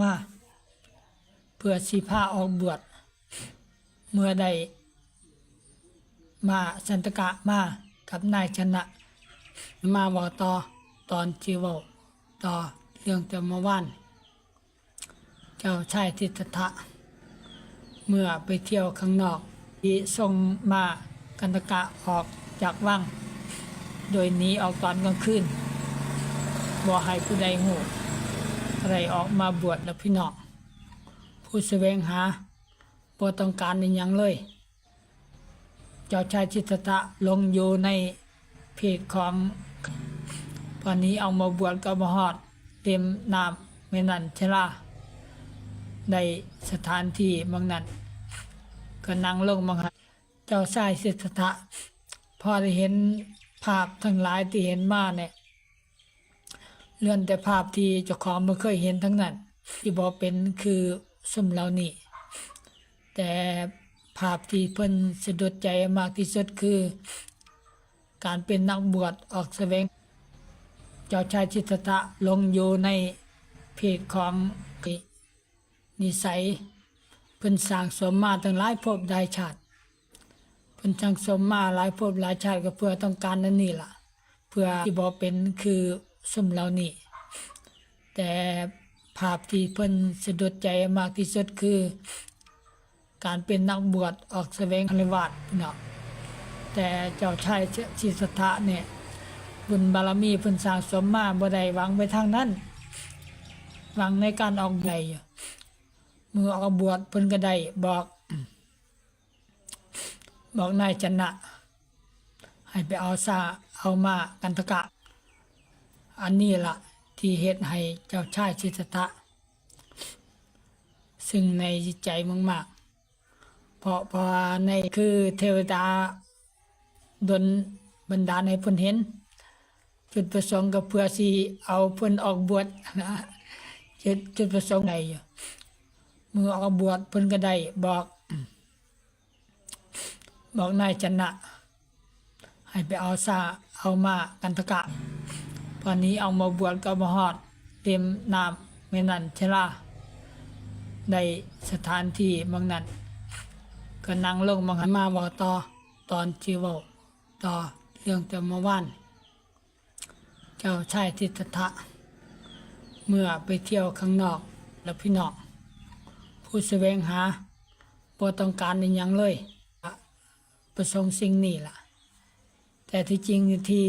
มา เพื่อสีผ้าออกบวชเมื่อใดมาสันตกะมากับนายชนะ มาบอกต่อตอนจีวต่อเรื่องแต่เมื่อวาน เจ้าชายทิฏฐะเมื่อไปเที่ยวข้างนอกที่ส่งมากันตกะออกจากวังโดยหนีออกตอนกลางคืนบ่ให้ผู้ใดหู ไรออกมาบวชแล้วพี่น้องผู้แสวงหาบ่ต้องการในยังเลย เจ้าชายจิตตะลงอยู่ในเพจของตอนนี้เอามาบวชกับมหอดเต็มนามเมนันเชลาในสถานที่บางนั้นก็นั่งลงบางหันเจ้าชายสิทธัตะพอได้เห็นภาพทั้งหลายที่เห็นมาเนี่ย เลื่อนแต่ภาพที่เจ้าของไม่เคยเห็นทั้งนั้นที่บอกเป็นคือสมเหล่านี้แต่ภาพที่เพิ่นสะดุดใจมากที่สุดคือ การเป็นนักบวชออกแสวง เจ้าชายจิตตะลงอยู่ในเพจของนิสัยเพิ่นสร้างสมมาตั้งหลายภพหลายชาติเพิ่นสร้างสมมาหลายภพหลายชาติก็เพื่อต้องการนั่นนี่ล่ะ เพื่อที่บอกเป็นคือสมเหล่านี้ แต่ภาพที่เพิ่นสะดุดใจมากที่สุดคือ การเป็นนักบวชออกแสวงคฤวาสถ์เนาะแต่เจ้าชายชิสทะเนี่ยบุญบารมีเพิ่นสร้างสมมาบ่ได้หวังไปทางนั้นหวังในการออกใดอยู่เมื่อออกบวชเพิ่นก็ได้บอก บอกนายชนะ ให้ไปเอาซาเอามากันตะกะ อันนี้ล่ะ ที่เฮ็ดให้เจ้าชายชิสทะซึ่งในจิตใจมากๆเพราะเพราะว่าในคือเทวดาดลบันดาลให้เพิ่นเห็นจุดประสงค์ก็เพื่อสิเอาเพิ่นออกบวชนะจุดจุดประสงค์ใดอยู่เมื่อออกบวชเพิ่นก็ได้บอก บอกนายชนะ ให้ไปเอาซาเอามากันตะกะ ตอนนี้เอามาบวชกับมหอดเต็มนามเมนันเชลาในสถานที่บางนั้นก็นั่งลงบางหันมาบอกต่อตอนจีวาต่อเรื่องแต่เมื่อวาน เจ้าชายทิฏฐะเมื่อไปเที่ยวข้างนอกแล้วพี่นองผู้แสวงหาบ่ต้องการในยังเลย ประสงค์สิ่งนี้ล่ะ แต่ที่จริงที่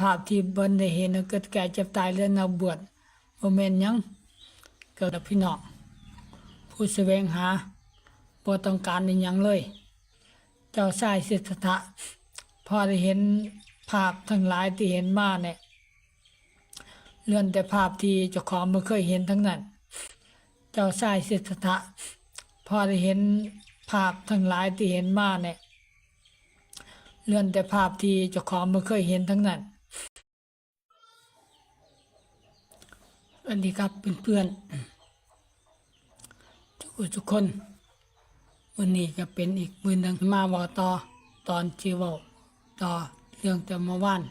ภาพที่บนได้เห็นเกิดแก่เจ็บตายเรื่องนักบวชโมเมนหยังเกิดพี่น้องผู้แสวงหาบ่ต้องการในยังเลย เจ้าชายสิทธัตถะพอได้เห็นภาพทั้งหลายที่เห็นมาเนี่ยเลื่อนแต่ภาพที่เจ้าของไม่เคยเห็นทั้งนั้น เจ้าชายสิทธัตถะพอได้เห็นภาพทั้งหลายที่เห็นมาเนี่ยเลื่อนแต่ภาพที่เจ้าของไม่เคยเห็นทั้งนั้นส วัสดีครับเพื่อนๆทุกทุกคน วันนี้ก็เป็นอีกมือหนึ่งมาบอกต่อตอนจีวาต่อเรื่องแต่เมื่อวาน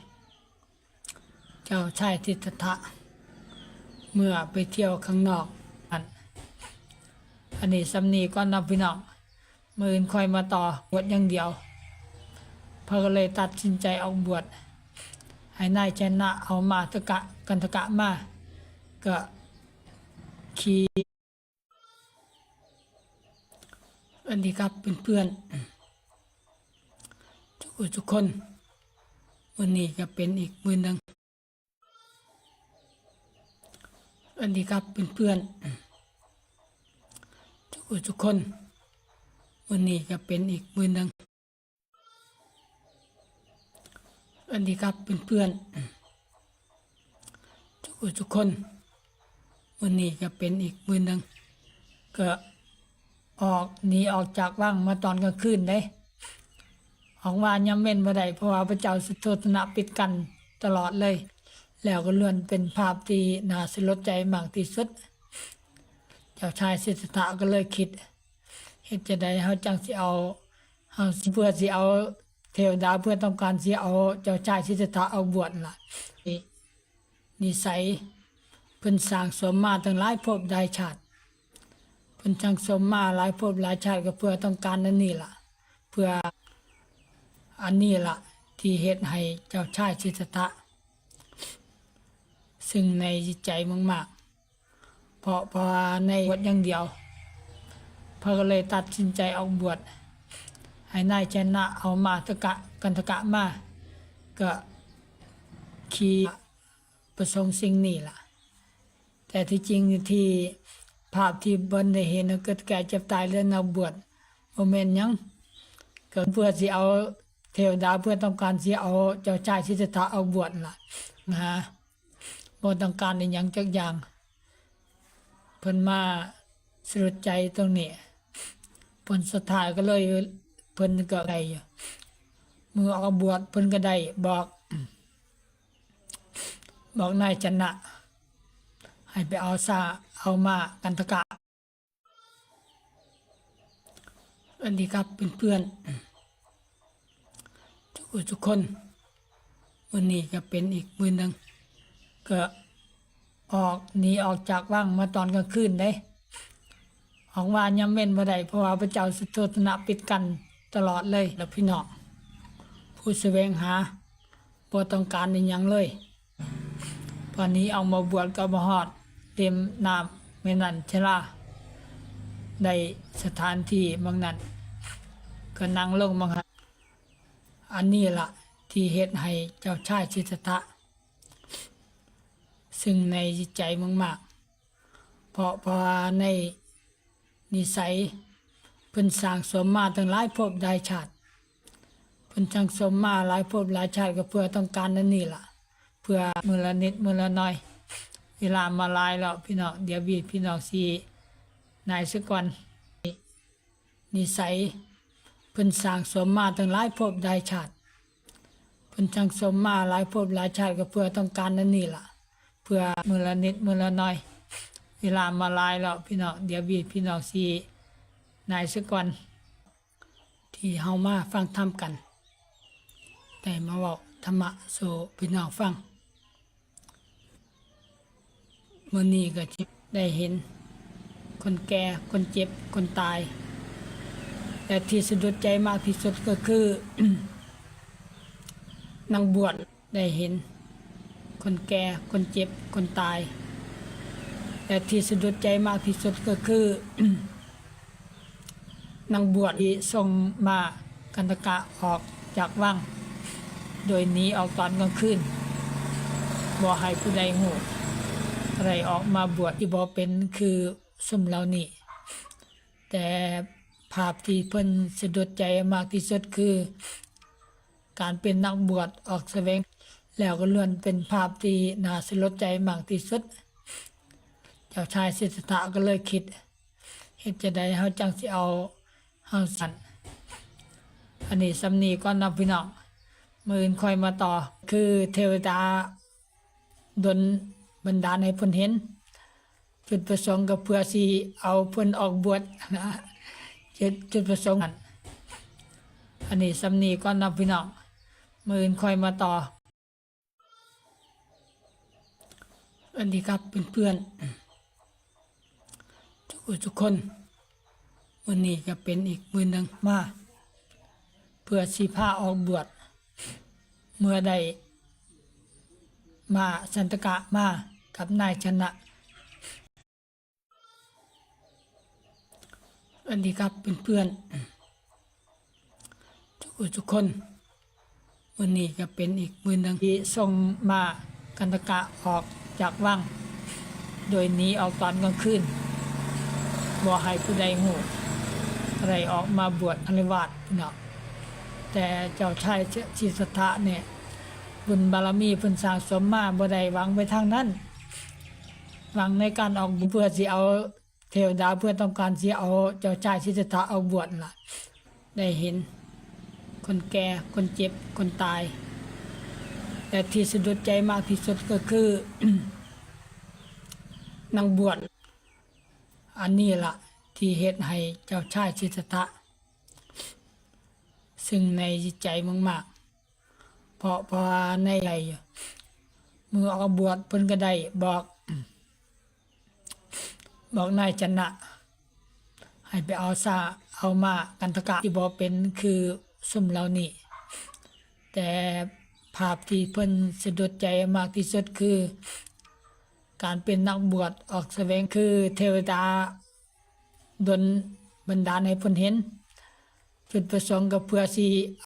เจ้าชายทิฏฐะเมื่อไปเที่ยวข้างนอกอันอันนี้สำนีก้อนนับพี่น้องมืออื่นคอยมาต่อบวชอย่างเดียวเพอก็เลยตัดสินใจออกบวชให้นายชนะเอามาตะกะกันตะกะมา ก็ขี่สวัสดีครับเพื่อนๆทุกทุกคน วันนี้ก็เป็นอีกมือหนึ่งสวัสดีครับเพื่อนๆทุกทุกคน วันนี้ก็เป็นอีกมือหนึ่งสวัสดีครับเพื่อนๆทุกทุกคน วันนี้ก็เป็นอีกมือหนึ่งก็ออกหนีออกจากว่างมาตอนกลางคืนได้ออกมาย่ำเว้นมาได้เพราะว่าพระเจ้าสุโธธนะปิดกันตลอดเลย แล้วก็เลื่อนเป็นภาพที่น่าสลดใจมากที่สุด เจ้าชายสิทธัตถะก็เลยคิดเหตุจะใดเขาจังสิเอาเขาเพื่อสิเอาเทวดาเพื่อต้องการสิเอาเจ้าชายสิทธัตถะเอาบวชล่ะนิสัย พิ่นสร้างสมมาตั้งหลายภพหลายชาติเพิ่นสร้างสมมาหลายภพหลายชาติก็เพื่อต้องการนั่นนี่ล่ะ เพื่ออันนี้ล่ะ ที่เฮ็ดให้เจ้าชายสิทธัตถะซึ่งในจิตใจมากๆเพราะเพราะว่าในบวชอย่างเดียวพระก็เลยตัดสินใจออกบวชให้นายชนะเอามาตะกะกันตะกะมาก็คีประสงค์สิ่งนี้ล่ะ แต่ที่จริงที่ภาพที่บนได้เห็นน่ะเกิดแก่เจ็บตายเรื่องนักบวชโมเมนหยังก็เพื่อสิเอาเทวดาเพื่อต้องการสิเอาเจ้าชายสิทธัตถะเอาบวชล่ะนะฮะบ่ต้องการในหยังจักอย่างเพิ่นมาสรุดใจตรงนี้ผลสุดท้ายก็เลยเพิ่นก็ได้มือออกบวชเพิ่นก็ได้บอก บอกนายชนะ ให้ไปเอาซาเอามากันตะกะสวัสดีครับเพื่อนๆทุกคนทุกคนวันนี้ก็เป็นอีกมือหนึ่งก็ออกหนีออกจากว่างมาตอนกลางคืนได้ออกมายามเว้นบ่ได้เพราะว่าพระเจ้าสุโธนะปิดกันตลอดเลยแล้วพี่น้องผู้แสวงหาบ่ต้องการในยังเลยวันนี้เอามาบวชกับมหอด เต็มน้ำเม่นันชลาในสถานที่บางนั้นก็นั่งลงบางหันอันนี้ละที่เฮ็ดให้เจ้าชายสิทธัตะ ซึ่งในจิตใจมากๆเพราะเพราะว่าในนิสัยเพิ่นสร้างสมมาตั้งหลายภพหลายชาติเพิ่นสร้างสมมาหลายภพหลายชาติก็เพื่อต้องการนั่นนี่ล่ะ เพื่อมือละนิดมือละน้อย เวลามาลายแล้วพี่น้องเดี๋ยวบีพี่น้องสีนายสักวันนิสัยเพิ่นสร้างสมมาตั้งหลายภพหลายชาติเพิ่นสร้างสมมาหลายภพหลายชาติก็เพื่อต้องการนั่นนี่ล่ะ เพื่อมือละนิดมือละน้อย เวลามาลายแล้วพี่น้องเดี๋ยวบีพี่น้องสีนายสักวันที่เฮามาฟังธรรมกัน แต่มาเว้าธรรมะสู่พี่น้องฟัง มื่อนี้ก็จะได้เห็น คนแก่คนเจ็บคนตาย แต่ที่สะดุดใจมากที่สุดก็คือนางบวชได้เห็น คนแก่คนเจ็บคนตาย แต่ที่สะดุดใจมากที่สุดก็คือนางบวชที่ส่งมากันตะกะออกจากวังโดยหนีออกตอนกลางคืนบ่ให้ผู้ใดหู ไรออกมาบวชที่บ่เป็นคือสมเหล่านี้แต่ภาพที่เพิ่นสะดุดใจมากที่สุดคือ การเป็นนักบวชออกแสวง แล้วก็ล้วนเป็นภาพที่น่าสลดใจมากที่สุด เจ้าชายสิทธัตถะก็เลยคิดเฮ็ดจะได้เฮาจังสิเอาเฮาสันอันนี้สำนีก่อนนะพี่น้อง มื่นค่อยมาต่อ คือเทวดาดน บันดาให้เพิ่นเห็นจุดประสงค์ก็เพื่อสิเอาเพิ่นออกบวชนะจุดจุดประสงค์นั้นอันนี้สำนีก่อนนะพี่น้องมื่นค่อยมาต่อสวัสดีครับเพื่อนๆทุกคนทุกคน วันนี้ก็เป็นอีกมือหนึ่งมา เพื่อสีผ้าออกบวชเมื่อได้ มาสันตกะมากับนายชนะสวัสดีครับเพื่อนๆทุกคนทุกคนวันนี้ก็เป็นอีกมือหนึ่งที่ส่งมากันตะกะออกจากวังโดยหนีออกตอนกลางคืนบ่ให้ผู้ใดหูอะไรออกมาบวชอริวาสเนาะแต่เจ้าชายชิสทะเนี่ย บุญบารมีเพิ่นสร้างสมมาบ่ได้หวังไปทางนั้นหวังในการออกบุญเพื่อสิเอาเทวดาเพื่อต้องการสิเอาเจ้าชายชิสทะเอาบวชล่ะ ได้เห็น คนแก่คนเจ็บคนตาย แต่ที่สะดุดใจมากที่สุดก็คือนางบวชอันนี้ล่ะ ที่เฮ็ดให้เจ้าชายชิสทะซึ่งในจิตใจมากๆ เพราะพราะว่าในใจมือออกบวชเพิ่นก็ได้บอก บอกนายชนะ ให้ไปเอาซาเอามากันตะกะที่บอกเป็นคือซุ่มเหล่านี้แต่ภาพที่เพิ่นสะดุดใจมากที่สุดคือ การเป็นนักบวชออกแสวงคือเทวดาดลบันดาลให้เพิ่นเห็นจุดประสงค์ก็เพื่อสิ